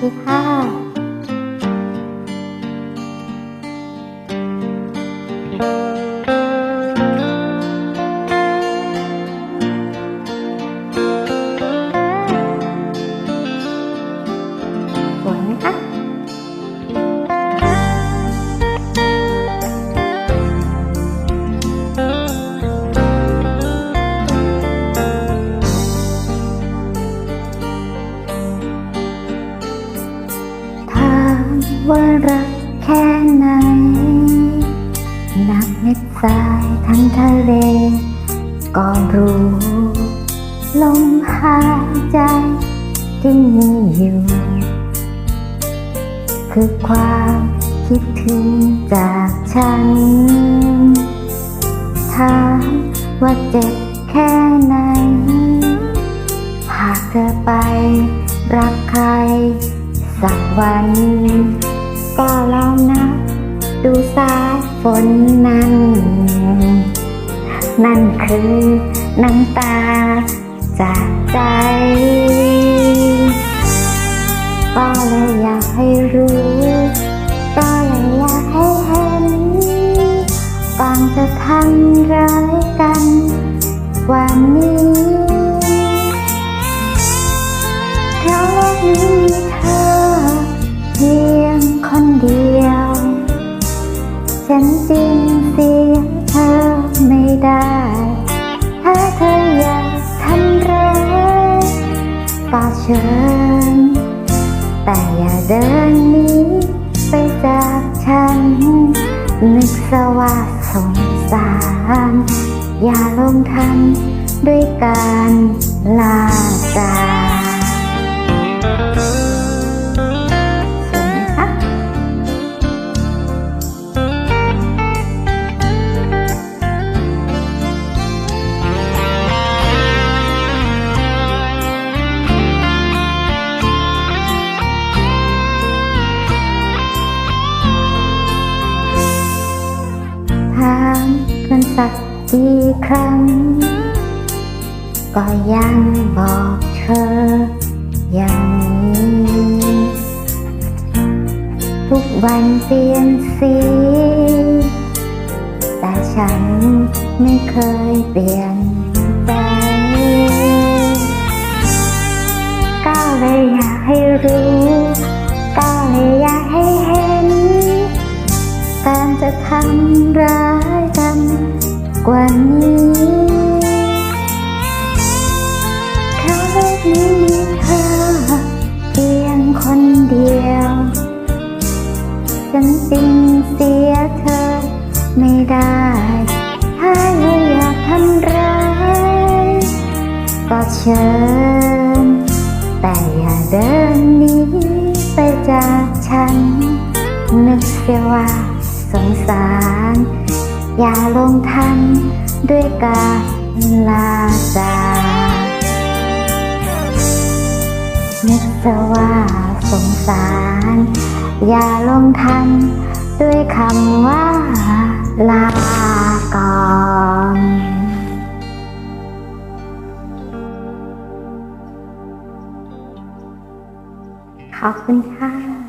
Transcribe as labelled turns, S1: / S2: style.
S1: ดีค่ะ ว่ารักแค่ไหน นับเม็ดทรายทั้งทะเล ก็รู้ ลมหายใจที่มีอยู่ คือความคิดถึงจากฉัน ถามว่าเจ็บแค่ไหน หากเธอไปรักใครสักวัน ก็ลองนะดูสายฝนนั้น นั่นคือน้ำตาจากใจ ก็เลยอยากให้รู้ ก็เลยอยากให้เห็นก่อนจะทำร้ายกัน วันนี้ ได้ ถ้าเธออยากทำร้ายก็เชิญ แต่อย่าเดินหนีไปจากฉัน นึกสว่าสงสาร อย่าลงทันด้วยการลา สักกี่ครั้ง ก็ยังบอกเธออย่างนี้ ทุกวันเปลี่ยนสี แต่ฉันไม่เคยเปลี่ยนใจก็เลยอยากให้รู้ก็เลยอยากให้เห็นการจะทำร้าย กว่านี้เพราะโลนี้มีเธอเพียงคนเดียวฉันจริงเสียเธอไม่ได้ ถ้าเธออยากทำร้ายก็เชิญ แต่อย่าเดินหนีไปจากฉัน นึกเสียว่าสงสาร อย่าลงทันด้วยการลาจากนึกเสว่าสงสาร อย่าลงทันด้วยคำว่าลาก่อนขอบคุณค่ะ